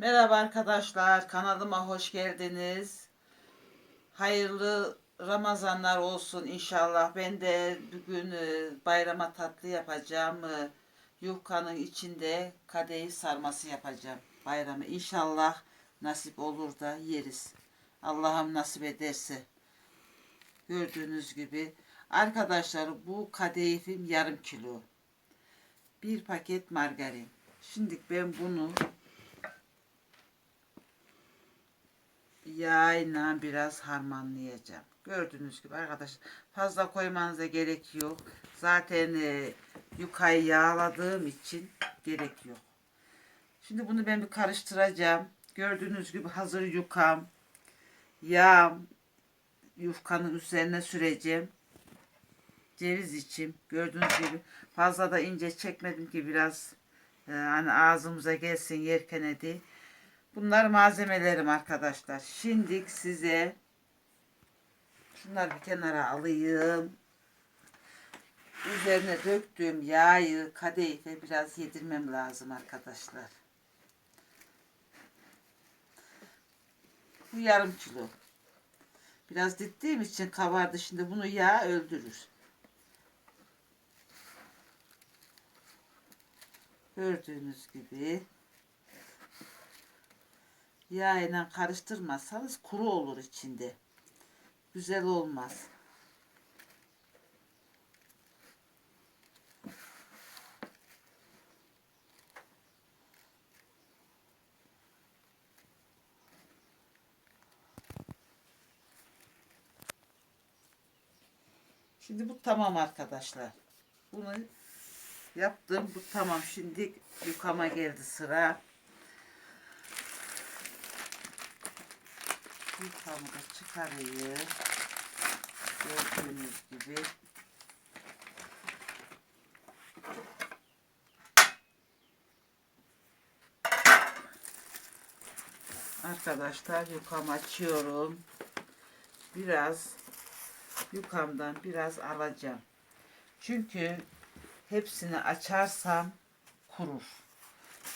Merhaba arkadaşlar, kanalıma hoş geldiniz. Hayırlı Ramazanlar olsun inşallah. Ben de bugün e, bayrama tatlı yapacağım. E, Yufkanın içinde kadehi sarması yapacağım bayramı. İnşallah nasip olur da yeriz. Allah'ım nasip ederse. Gördüğünüz gibi. Arkadaşlar bu kadehifim yarım kilo. Bir paket margarin. Şimdi ben bunu yağıyla biraz harmanlayacağım. Gördüğünüz gibi arkadaşlar fazla koymanıza gerek yok. Zaten e, yukayı yağladığım için gerek yok. Şimdi bunu ben bir karıştıracağım. Gördüğünüz gibi hazır yukam. Yağım yufkanın üzerine süreceğim. Ceviz içim. Gördüğünüz gibi fazla da ince çekmedim ki biraz e, hani ağzımıza gelsin yerken de. Bunlar malzemelerim arkadaşlar. Şimdi size şunları bir kenara alayım. Üzerine döktüğüm yağı kadayıfe biraz yedirmem lazım arkadaşlar. Bu yarım kilo. Biraz dittiğim için kabardı. Şimdi bunu yağ öldürür. Gördüğünüz gibi yağ ile karıştırmazsanız kuru olur içinde. Güzel olmaz. Şimdi bu tamam arkadaşlar. Bunu yaptım. Bu tamam. Şimdi yukama geldi sıra. Yukamı da çıkarayım. Gördüğünüz gibi. Arkadaşlar yukam açıyorum. Biraz yukamdan biraz alacağım. Çünkü hepsini açarsam kurur.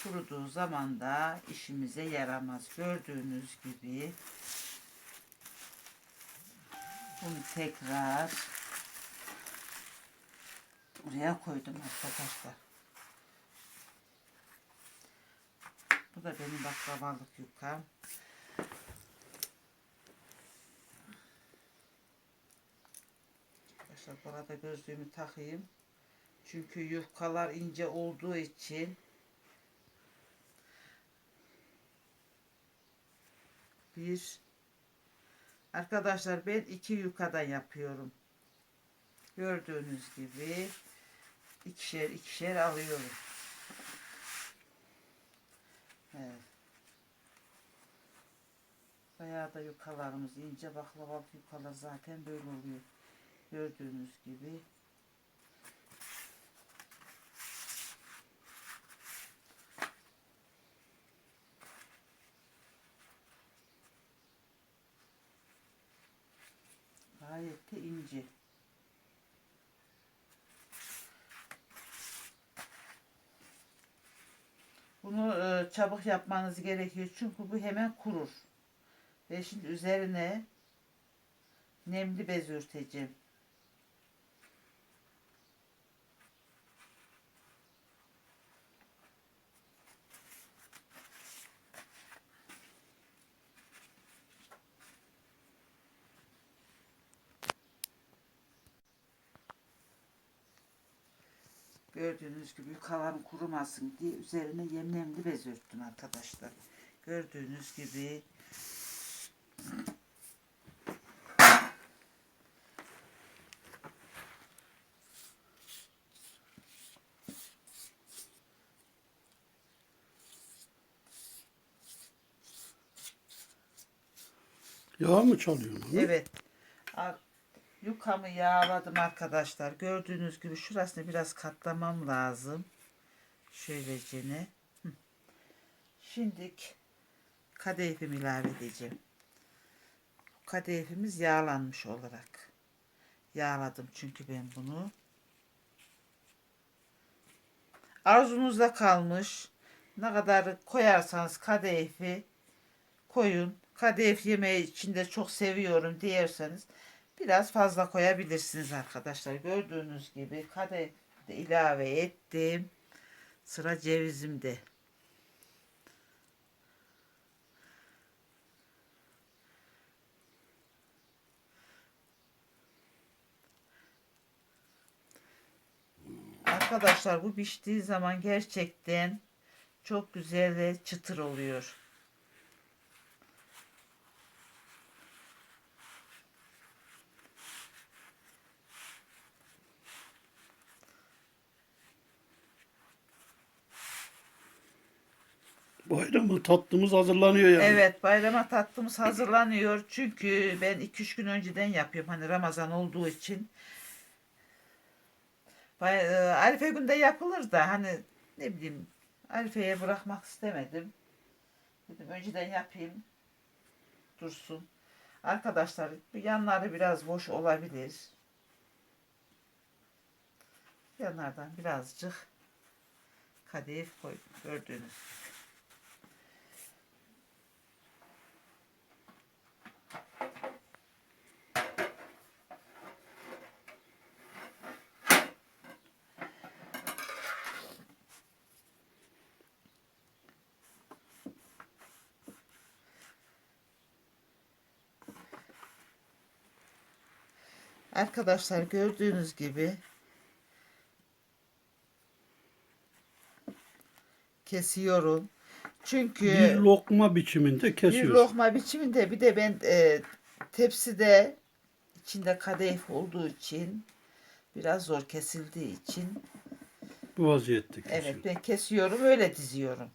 Kuruduğu zaman da işimize yaramaz. Gördüğünüz gibi bunu tekrar buraya koydum arkadaşlar. Bu da benim baklavalık yukam. Arkadaşlar burada gözlüğümü takayım. Çünkü yufkalar ince olduğu için bir arkadaşlar ben iki yukadan yapıyorum. Gördüğünüz gibi ikişer ikişer alıyorum. Evet. Bayağı da yukalarımız ince baklava yukalar zaten böyle oluyor. Gördüğünüz gibi. Gayet ince. Bunu e, çabuk yapmanız gerekiyor çünkü bu hemen kurur. Ve şimdi üzerine nemli bez örteceğim. Gördüğünüz gibi kalan kurumasın diye üzerine yemlemli bez örttüm arkadaşlar. Gördüğünüz gibi Yağ mı çalıyorsun? Evet. Yukamı yağladım arkadaşlar. Gördüğünüz gibi şurasını biraz katlamam lazım. Şöylecene. Hı. Şimdi kadayıfımı ilave edeceğim. Kadayıfımız yağlanmış olarak. Yağladım çünkü ben bunu. Arzunuzda kalmış. Ne kadar koyarsanız kadayıfı koyun. Kadayıf yemeği içinde çok seviyorum diyerseniz biraz fazla koyabilirsiniz arkadaşlar. Gördüğünüz gibi de ilave ettim. Sıra cevizimde. Arkadaşlar bu piştiği zaman gerçekten çok güzel ve çıtır oluyor. Bayramı tatlımız hazırlanıyor yani. Evet bayrama tatlımız hazırlanıyor. Çünkü ben 2-3 gün önceden yapıyorum. Hani Ramazan olduğu için. E, Arife günde yapılır da hani ne bileyim Arife'ye bırakmak istemedim. Dedim önceden yapayım. Dursun. Arkadaşlar yanları biraz boş olabilir. Yanlardan birazcık kadayıf koydum. Gördüğünüz Arkadaşlar gördüğünüz gibi kesiyorum. Çünkü Bir lokma biçiminde bir kesiyoruz. lokma biçiminde bir de ben e, tepside içinde kadayıf olduğu için biraz zor kesildiği için Bu vaziyette kesiyoruz. evet ben kesiyorum öyle diziyorum.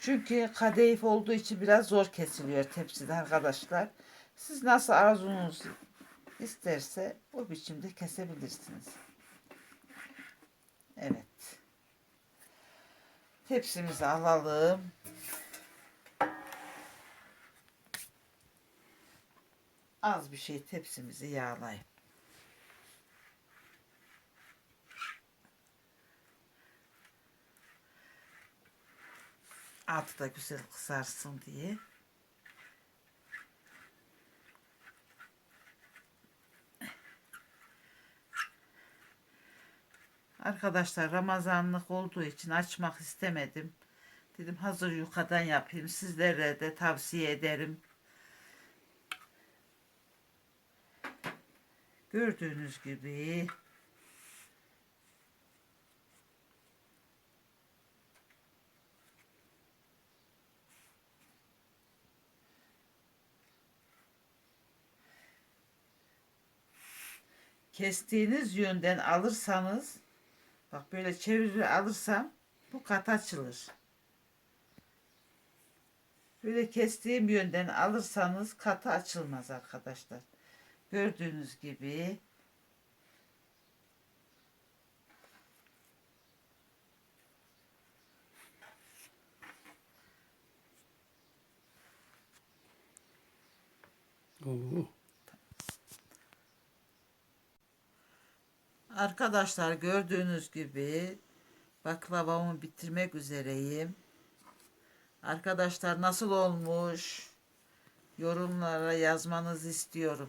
Çünkü kadayıf olduğu için biraz zor kesiliyor tepside arkadaşlar. Siz nasıl arzunuz isterse o biçimde kesebilirsiniz. Evet. Tepsimizi alalım. Az bir şey tepsimizi yağlayayım. Altı da güzel kızarsın diye. Arkadaşlar Ramazanlık olduğu için açmak istemedim. Dedim hazır yukadan yapayım. Sizlere de tavsiye ederim. Gördüğünüz gibi kestiğiniz yönden alırsanız bak böyle çevirir alırsam bu kat açılır. Böyle kestiğim yönden alırsanız katı açılmaz arkadaşlar. Gördüğünüz gibi Oo. Arkadaşlar gördüğünüz gibi baklavamı bitirmek üzereyim. Arkadaşlar nasıl olmuş? Yorumlara yazmanızı istiyorum.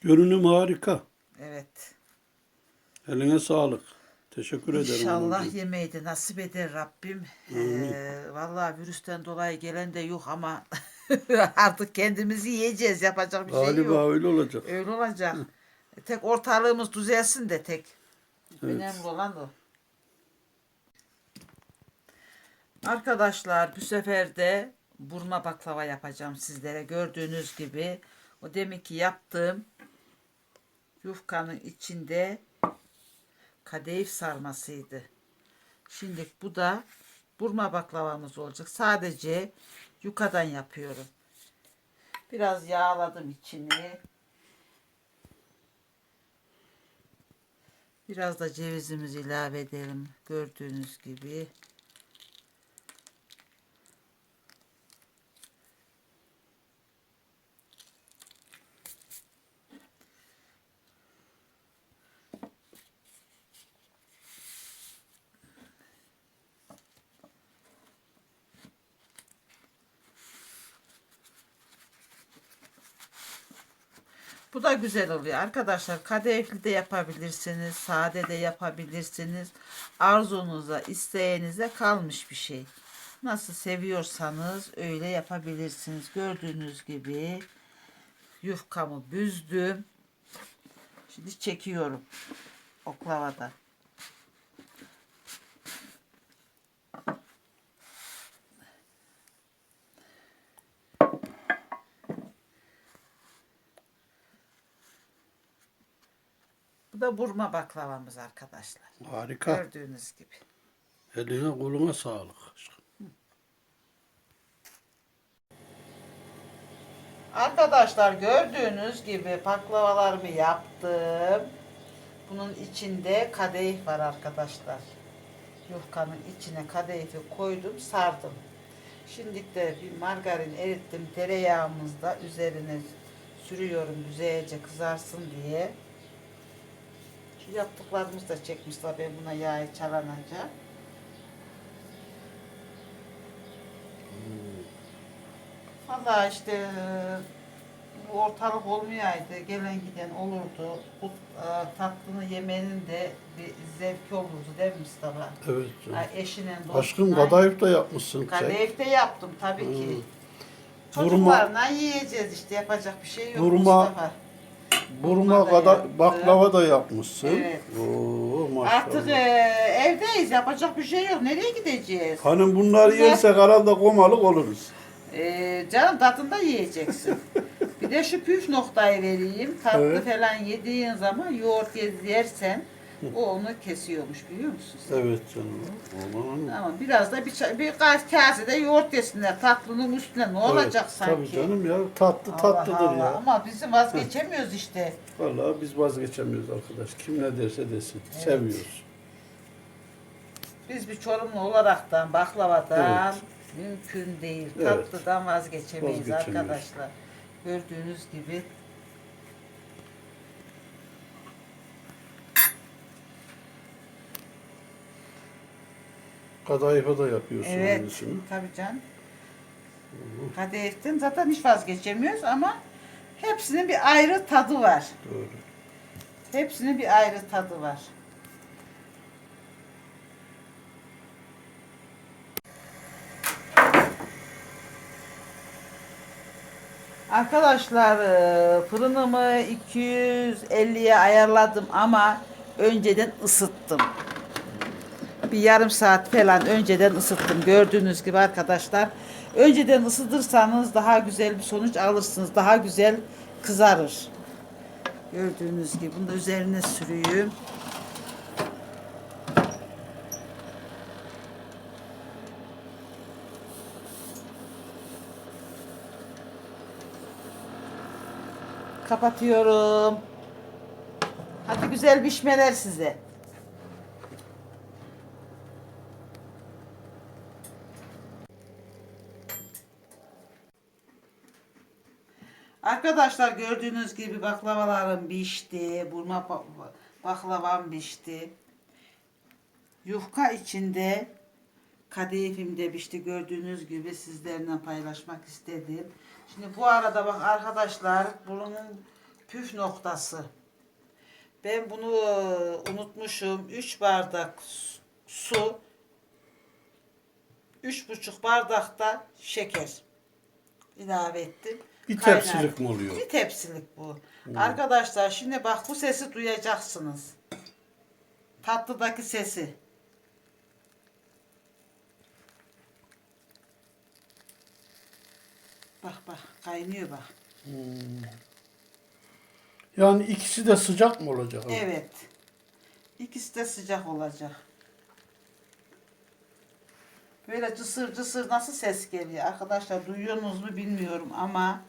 Görünüm harika. Evet. Eline sağlık. Teşekkür ederim. İnşallah yemeği de nasip eder Rabbim. Ee, vallahi virüsten dolayı gelen de yok ama artık kendimizi yiyeceğiz. Yapacak bir şey Galiba yok. öyle olacak. Öyle olacak. Tek ortalığımız düzelsin de tek. Evet. Önemli olan o. Arkadaşlar bu sefer de burma baklava yapacağım sizlere. Gördüğünüz gibi o deminki yaptığım yufkanın içinde kadayıf sarmasıydı. Şimdi bu da burma baklavamız olacak. Sadece yukadan yapıyorum. Biraz yağladım içini. Biraz da cevizimizi ilave edelim. Gördüğünüz gibi. Bu da güzel oluyor arkadaşlar. Kadayıflı de yapabilirsiniz, sade de yapabilirsiniz. Arzunuza, isteğinize kalmış bir şey. Nasıl seviyorsanız öyle yapabilirsiniz. Gördüğünüz gibi yufkamı büzdüm. Şimdi çekiyorum oklavada. Da burma baklavamız arkadaşlar. Harika. Gördüğünüz gibi. Eline koluna sağlık. Arkadaşlar gördüğünüz gibi baklavalarımı yaptım. Bunun içinde kadayıf var arkadaşlar. Yufkanın içine kadayıfı koydum, sardım. Şimdi de bir margarin erittim. Tereyağımızı da üzerine sürüyorum güzelce kızarsın diye. Yaptıklarımızı da çekmişler ben buna yağı çalanınca. Valla işte bu ortalık olmayaydı. Gelen giden olurdu. Bu e, tatlını yemenin de bir zevki olurdu değil mi Mustafa? Evet. Ha, eşinin dostuna. Aşkım kadayıf da yapmışsın. Kadayıf de yaptım tabii ki. Hmm. Çocuklarla yiyeceğiz işte yapacak bir şey yok Burma- Mustafa. Burma da kadar baklava da yapmışsın. Evet. Oo maşallah. Artık e, evdeyiz yapacak bir şey yok. Nereye gideceğiz? Hani bunları Güzel. yersek herhalde komalık oluruz. Ee, canım tadında yiyeceksin. bir de şu püf noktayı vereyim. Tatlı Evet. falan yediğin zaman yoğurt ye- yersen o onu kesiyormuş biliyor musun? sen? Evet canım. Aman. Tamam biraz da bir, ça- bir ka- kasede yoğurt yesinler tatlının üstüne ne olacak Evet, sanki? Tabii canım ya tatlı Allah tatlıdır Allah. ya. Ama bizim vazgeçemiyoruz işte. Vallahi biz vazgeçemiyoruz arkadaş. Kim ne derse desin. Seviyoruz. Biz bir Çorumlu olaraktan baklavadan mümkün değil. Evet. Tatlıdan vazgeçemeyiz Vazgeçemiyoruz. arkadaşlar. Gördüğünüz gibi Kadayıfa da yapıyorsun Evet, aynısını. tabii can. Kadayıftan zaten hiç vazgeçemiyoruz ama hepsinin bir ayrı tadı var. Doğru. Hepsinin bir ayrı tadı var. Arkadaşlar e, fırınımı 250'ye ayarladım ama önceden ısıttım. Bir yarım saat falan önceden ısıttım. Gördüğünüz gibi arkadaşlar. Önceden ısıtırsanız daha güzel bir sonuç alırsınız. Daha güzel kızarır. Gördüğünüz gibi bunu da üzerine sürüyüm. Kapatıyorum. Hadi güzel pişmeler size. Arkadaşlar gördüğünüz gibi baklavalarım pişti. Burma ba- baklavam pişti. Yufka içinde kadayıfim de pişti. Gördüğünüz gibi sizlerle paylaşmak istedim. Şimdi bu arada bak arkadaşlar bunun püf noktası. Ben bunu unutmuşum. 3 bardak su, üç buçuk bardakta şeker ilave ettim. Bir Kaynar. tepsilik mi oluyor? Bir tepsilik bu. Arkadaşlar şimdi bak bu sesi duyacaksınız. Tatlıdaki sesi. Bak bak kaynıyor bak. Yani ikisi de sıcak mı olacak? Evet. İkisi de sıcak olacak. Böyle cısır cısır nasıl ses geliyor arkadaşlar duyuyorsunuz mu bilmiyorum ama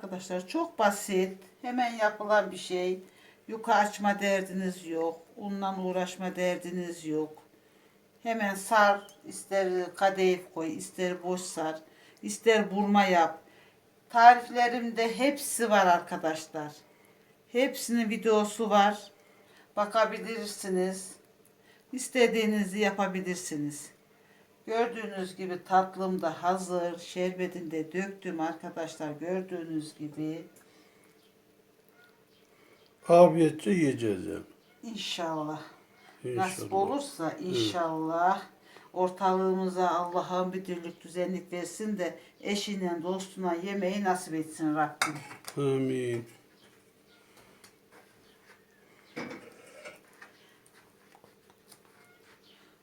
Arkadaşlar çok basit, hemen yapılan bir şey. Yuka açma derdiniz yok. Unla uğraşma derdiniz yok. Hemen sar, ister kadayıf koy, ister boş sar, ister burma yap. Tariflerimde hepsi var arkadaşlar. Hepsinin videosu var. Bakabilirsiniz. İstediğinizi yapabilirsiniz. Gördüğünüz gibi tatlım da hazır. Şerbetini de döktüm arkadaşlar. Gördüğünüz gibi. Afiyetçe yiyeceğiz yani. İnşallah. İnşallah. Nasip olursa inşallah ortalığımıza Allah'ın bir türlük düzenlik versin de eşinden dostuna yemeği nasip etsin Rabbim. Amin.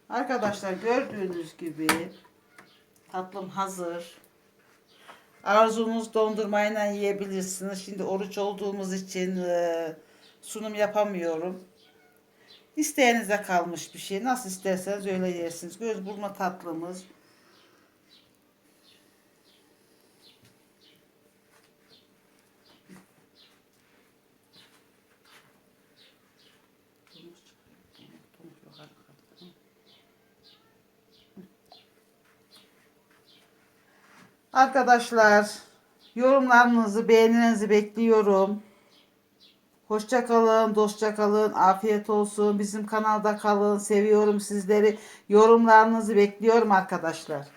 Arkadaşlar gördüğünüz gibi tatlım hazır. Arzunuz dondurmayla yiyebilirsiniz. Şimdi oruç olduğumuz için e, sunum yapamıyorum. İsteğinize kalmış bir şey. Nasıl isterseniz öyle yersiniz. Göz burma tatlımız. Arkadaşlar yorumlarınızı, beğenilerinizi bekliyorum. Hoşça kalın, dostça kalın, afiyet olsun. Bizim kanalda kalın. Seviyorum sizleri. Yorumlarınızı bekliyorum arkadaşlar.